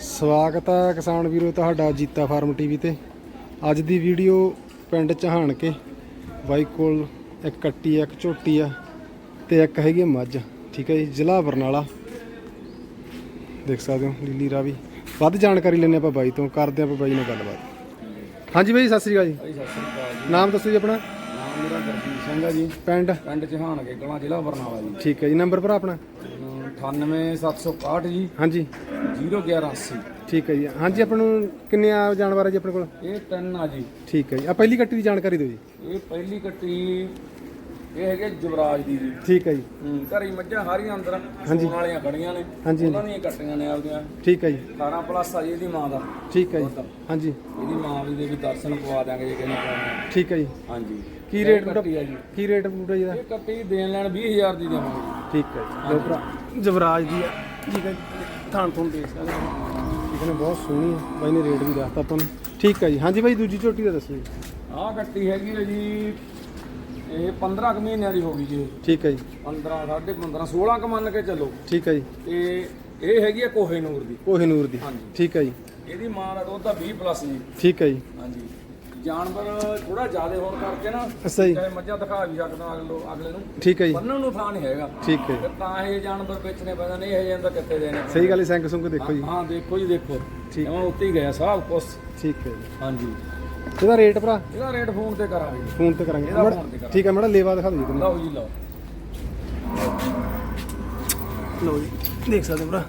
ਸਵਾਗਤ ਹੈ ਕਿਸਾਨ ਵੀਰੋ ਤੁਹਾਡਾ ਜੀਤਾ ਫਾਰਮ ਟੀਵੀ ਤੇ। ਅੱਜ ਦੀ ਵੀਡੀਓ ਪਿੰਡ ਚਹਾਣ ਕੇ ਬਾਈ ਕੋਲ ਇੱਕ ਕੱਟੀ ਇੱਕ ਝੋਟੀ ਆ ਤੇ ਇੱਕ ਹੈਗੀ ਮੱਝ ਠੀਕ ਹੈ ਜੀ ਜ਼ਿਲ੍ਹਾ ਬਰਨਾਲਾ। ਦੇਖ ਸਕਦੇ ਹੋ ਲੀਲੀ ਰਾਵੀ ਵੱਧ ਜਾਣਕਾਰੀ ਲੈਣੇ ਆਪਾਂ ਬਾਈ ਤੋਂ ਕਰਦੇ ਆਪਾਂ ਬਾਈ ਨਾਲ ਗੱਲਬਾਤ। ਹਾਂਜੀ ਬਾਈ ਸਤਿ ਸ੍ਰੀ ਅਕਾਲ ਜੀ। ਸਤਿ ਸ੍ਰੀ ਅਕਾਲ ਜੀ। ਨਾਮ ਦੱਸੋ ਜੀ ਆਪਣਾ? ਨਾਮ ਮੇਰਾ ਗੁਰਦੀਪ ਸਿੰਘ ਆ ਜੀ। ਪਿੰਡ? ਪਿੰਡ ਚਹਾਨ ਕੇ ਗਲਾਂ ਜ਼ਿਲ੍ਹਾ ਬਰਨਾਲਾ ਜੀ। ਠੀਕ ਹੈ ਜੀ ਨੰਬਰ ਭਰਾ ਆਪਣਾ? 98761 ਜੀ। ਹਾਂਜੀ। 0180 ਠੀਕ ਹੈ ਜੀ। ਹਾਂਜੀ ਆਪਾਂ ਨੂੰ ਕਿੰਨੇ ਆ ਜਾਨਵਰ ਆ ਜੀ ਆਪਣੇ ਕੋਲ? ਇਹ ਤਿੰਨ ਆ ਜੀ। ਠੀਕ ਹੈ ਜੀ। ਆ ਪਹਿਲੀ ਕੱਟੀ ਦੀ ਜਾਣਕਾਰੀ ਦਿਓ ਜੀ। ਇਹ ਪਹਿਲੀ ਕੱਟੀ ਇਹ ਹੈਗੇ ਜਵਰਾਜ ਦੀ ਜੀ। ਠੀਕ ਹੈ ਜੀ। ਹੂੰ, ਘਰੇ ਮੱਝਾਂ ਹਾਰੀਆਂ ਅੰਦਰ ਸੂਣ ਵਾਲੀਆਂ ਖੜੀਆਂ ਨੇ। ਹਾਂਜੀ। ਉਹਨਾਂ ਦੀਆਂ ਕੱਟੀਆਂ ਨੇ ਆਪਦੀਆਂ। ਠੀਕ ਹੈ ਜੀ। 18 ਪਲੱਸ ਆ ਜੀ ਇਹਦੀ ਮਾਂ ਦਾ। ਠੀਕ ਹੈ ਜੀ। ਹਾਂਜੀ। ਇਹਦੀ ਮਾਂ ਵੀ ਦੇ ਵੀ ਦਰਸ਼ਨ ਪਵਾ ਦਿਆਂਗੇ ਜੇ ਕਿਸੇ ਨੇ ਕਰਾਉਣਾ ਠੀਕ ਹੈ ਜੀ। ਹਾਂਜੀ। ਕੀ ਰੇਟ ਕੱਟੀ ਆ ਜੀ। ਕੀ ਰੇਟ ਬੂਟਾ ਜੀ ਦਾ ਇਹ ਕੱਟੀ ਦੇਣ ਲੈਣ 20000 ਦੀ ਦੇਵਾਂਗੇ। ਠੀਕ ਹੈ ਜੀ। ਲਓ ਭਰਾ ਜਵਰਾਜ ਦੀ ਆ ਠੀਕ ਹੈ ਥਾਣ ਥੋਂ ਦੇਖ ਸਕਦੇ ਹੋ। ਠੀਕ ਹੈ ਨਾ ਬਹੁਤ ਸੋਹਣੀ ਹੈ। ਬਾਈ ਨੇ ਰੇਟ ਵੀ ਦੱਸਤਾ ਤੁਹਾਨੂੰ। ਠੀਕ ਹੈ ਜੀ। ਹਾਂਜੀ ਬਾਈ ਦੂਜੀ ਝੋਟੀ ਦਾ ਦੱਸੋ ਜੀ। ਆਹ ਕੱਟੀ ਹੈਗੀ ਹੈ ਜੀ ਇਹ 15 ਕੁ ਮਹੀਨਿਆਂ ਦੀ ਹੋ ਗਈ ਜੀ। ਠੀਕ ਹੈ ਜੀ। 15 ਸਾਢੇ 15 16 ਕ ਮੰਨ ਕੇ ਚੱਲੋ। ਠੀਕ ਹੈ ਜੀ। ਤੇ ਇਹ ਹੈਗੀ ਆ ਕੋਹੇ ਨੂਰ ਦੀ। ਕੋਹੇ ਨੂਰ ਦੀ। ਹਾਂਜੀ। ਠੀਕ ਹੈ ਜੀ। ਇਹਦੀ ਮਾਂ ਦਾ ਦੁੱਧ ਆ 20 ਪਲੱਸ ਜੀ। ਠੀਕ ਹੈ ਜੀ। ਹਾਂਜੀ। ਜਾਨਵਰ ਥੋੜਾ ਜ਼ਿਆਦਾ ਹੋਣ ਕਰਕੇ ਨਾ ਅੱਛਾ ਜੀ। ਚਾਹੇ ਮੱਝਾਂ ਦਿਖਾ ਵੀ ਸਕਦਾ ਅਗਲੇ ਅਗਲੇ ਨੂੰ। ਠੀਕ ਹੈ ਜੀ। ਬੰਨਣ ਨੂੰ ਥਾਂ ਨਹੀਂ ਹੈਗਾ। ਠੀਕ ਹੈ। ਤੇ ਇਹ ਜਾਨਵਰ ਵੇਚਣੇ ਪੈਂਦਾ ਨਹੀਂ ਇਹ ਜਾਂਦਾ ਕਿੱਥੇ ਦੇਣੇ ਸਹੀ ਗੱਲ ਹੈ ਸਿੰਘ ਸੁੰਗ ਦੇਖੋ ਜੀ। ਹਾਂ ਦੇਖੋ ਜੀ ਦੇਖੋ। ਠੀਕ। ਜਮਾਂ ਉੱਤੇ ਹੀ ਗਿਆ ਸਭ ਕੁਛ। ਠੀਕ ਹੈ ਜੀ। ਹਾਂਜੀ। ਇਹਦਾ ਰੇਟ ਭਰਾ? ਇਹਦਾ ਰੇਟ ਫੋਨ ਤੇ ਕਰਾਂਗੇ। ਫੋਨ ਤੇ ਕਰਾਂਗੇ। ਇਹਦਾ ਮਾੜਾ- phone ਤੇ ਕਰਾਂਗੇ। ਠੀਕ ਹੈ ਮੈਡਮ ਲੇਵਾ ਦਿਖਾ ਦਿਓ ਜੀ ਲਓ ਜੀ ਲਓ। ਲਓ ਜੀ ਦੇਖ ਸਕਦੇ ਹੋ ਭਰਾ।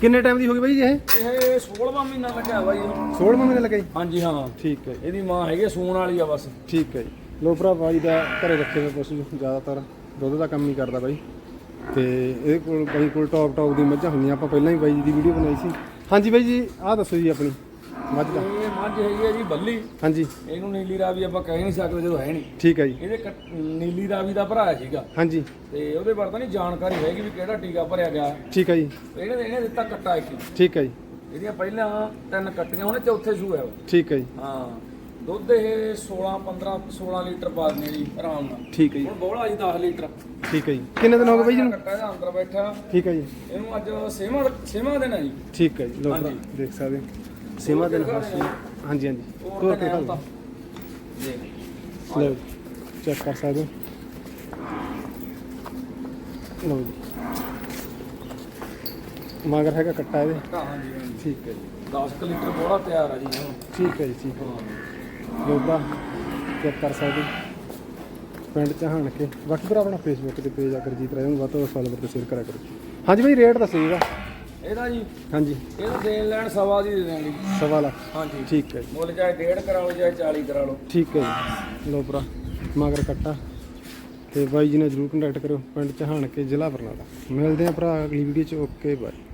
ਕਿੰਨੇ ਟਾਈਮ ਦੀ ਹੋ ਗਈ ਬਾਈ ਜੀ ਇਹ? ਇਹ 16ਵਾਂ ਮਹੀਨਾ ਲੱਗਿਆ ਵਾ ਜੀ 16 ਮਹੀਨੇ ਲੱਗੇ ਜੀ? ਹਾਂਜੀ ਹਾਂ। ਠੀਕ ਹੈ ਇਹਦੀ ਮਾਂ ਹੈਗੀ ਸੂਣ ਵਾਲੀ ਆ ਬਸ। ਠੀਕ ਹੈ ਜੀ। ਲੋ ਭਰਾ ਬਾਈ ਦਾ ਘਰੇ ਰੱਖੇ ਹੋਏ ਪਸ਼ੂ ਜ਼ਿਆਦਾਤਰ ਦੁੱਧ ਦਾ ਕੰਮ ਹੀ ਕਰਦਾ ਬਾਈ। ਤੇ ਇਹਦੇ ਕੋਲ ਬਾਈ ਕੋਲ ਟੌਪ ਟੌਪ ਦੀ ਮੱਝਾਂ ਹੁੰਦੀਆਂ। ਆਪਾਂ ਪਹਿਲਾਂ ਹੀ ਬਾਈ ਜੀ ਦੀ ਵੀਡੀਓ ਬਣਾਈ ਸੀ। ਹਾਂਜੀ ਬਾਈ ਜੀ ਆਹ ਦੱਸੋ ਜੀ ਆਪਣੀ ਮੱਝ ਦਾ। ਮੱਝ ਹੈਗੀ ਆ ਜੀ ਬੱਲੀ। ਹਾਂਜੀ। ਇਹਨੂੰ ਨੀਲੀ ਰਾਵੀ ਆਪਾਂ ਕਹਿ ਨਹੀਂ ਸਕਦੇ ਜਦੋਂ ਹੈ ਨਹੀਂ। ਠੀਕ ਹੈ ਜੀ। ਇਹਦੇ ਨੀਲੀ ਰਾਵੀ ਦਾ ਭਰਾ ਸੀਗਾ। ਹਾਂਜੀ। ਤੇ ਉਹਦੇ ਬਾਰੇ ਤਾਂ ਨਹੀਂ ਜਾਣਕਾਰੀ ਹੈਗੀ ਵੀ ਕਿਹੜਾ ਟੀਕਾ ਭਰਿਆ ਗਿਆ। ਠੀਕ ਹੈ ਜੀ। ਇਹਨੇ ਇਹਨੇ ਦਿੱਤਾ ਕੱਟਾ ਇੱਕ ਹੀ। ਠੀਕ ਹੈ ਜੀ। ਇਹਦੀਆਂ ਪਹਿਲਾਂ ਤਿੰਨ ਕੱਟੀਆਂ ਉਹਨੇ ਚੌਥੇ ਸੂ ਹੈ ਉਹ। ਠੀਕ ਹੈ ਜੀ। ਹਾਂ। ਦੁੱਧ ਇਹ 16 15 16 ਲੀਟਰ ਪਾ ਦਿੰਦੇ ਜੀ ਆਰਾਮ ਨਾਲ। ਠੀਕ ਹੈ ਜੀ। ਹੁਣ ਬੋਲਾ ਜੀ 10 ਲੀਟਰ। ਠੀਕ ਹੈ ਜੀ। ਕਿੰਨੇ ਦਿਨ ਹੋ ਗਏ ਬਾਈ ਜੀ ਨੂੰ? ਕੱਟਾ ਇਹਦਾ ਅੰਦਰ ਬੈਠਾ। ਠੀਕ ਹੈ ਜੀ। ਇਹਨੂੰ ਅੱਜ ਸੇਵਾ ਸੇਵਾ ਦੇਣਾ ਜੀ। ਠੀਕ ਹੈ ਜੀ। ਲੋ ਭਰਾ ਹਾਂਜੀ। ਦੇਖ ਸਕਦੇ ਹੋ। ਸੇਵਾ ਦਿਨ ਹਾਸੀ ਹਾਂਜੀ ਹਾਂਜੀ। ਹੋਰ ਤੋਰ ਤਾਂ ਕੇ ਕਹਿ ਖਾ ਦਿੱਤਾ। ਦੇਖ ਲਓ ਚੈੱਕ ਕਰ ਸਕਦੇ ਹੋ? ਲਓ ਜੀ। ਮਗਰ ਹੈਗਾ ਕੱਟਾ ਇਹਦੇ? ਹਾਂਜੀ ਹਾਂਜੀ। ਠੀਕ ਹੈ ਜੀ। 10 ਕੁ ਲੀਟਰ ਬੋਲਾ ਤਿਆਰ ਆ ਜੀ ਹੁਣ। ਠੀਕ ਹੈ ਜੀ ਠੀਕ ਹੈ। ਲੋਬਾ ਚੈੱਕ ਕਰ ਸਕਦੇ। ਪਿੰਡ ਚਾਹਣ ਕੇ। ਬਾਕੀ ਫਿਰ ਆਪਣਾ ਫੇਸਬੁੱਕ ਤੇ ਪੇਜ ਆ ਗੁਰਜੀਤ ਰਾਏ ਨੂੰ ਵੱਧ ਤੋਂ ਵੱਧ ਫਾਲੋ ਤੇ ਸ਼ੇਅਰ ਕਰਿਆ ਕਰੋ। ਹਾਂਜੀ ਭਾਈ ਰੇਟ ਦੱਸੋ ਇਹਦਾ ਇਹਦਾ ਜੀ? ਹਾਂਜੀ। ਇਹਦਾ ਦੇਣ ਲੈਣ ਸਵਾ ਦੀ ਦੇ ਦੇਣਗੇ। ਸਵਾ ਲੱਖ। ਹਾਂਜੀ। ਠੀਕ ਹੈ। ਜੀ ਮੁੱਲ ਚਾਹੇ ਡੇਢ ਕਰਾ ਲਓ ਚਾਹੇ 40 ਕਰਾ ਲਓ। ਠੀਕ ਹੈ ਜੀ। ਲੋ ਭਰਾ ਮਗਰ ਕੱਟਾ। ਤੇ ਬਾਈ ਜੀ ਨਾਲ ਜਰੂਰ ਕੰਟੈਕਟ ਕਰਿਓ ਪਿੰਡ ਚਾਹਣ ਕੇ ਜ਼ਿਲ੍ਹਾ ਬਰਨਾਲਾ। ਮਿਲਦੇ ਆ ਭਰਾ ਅਗਲੀ ਵੀਡੀਓ ਚ। Okay bye.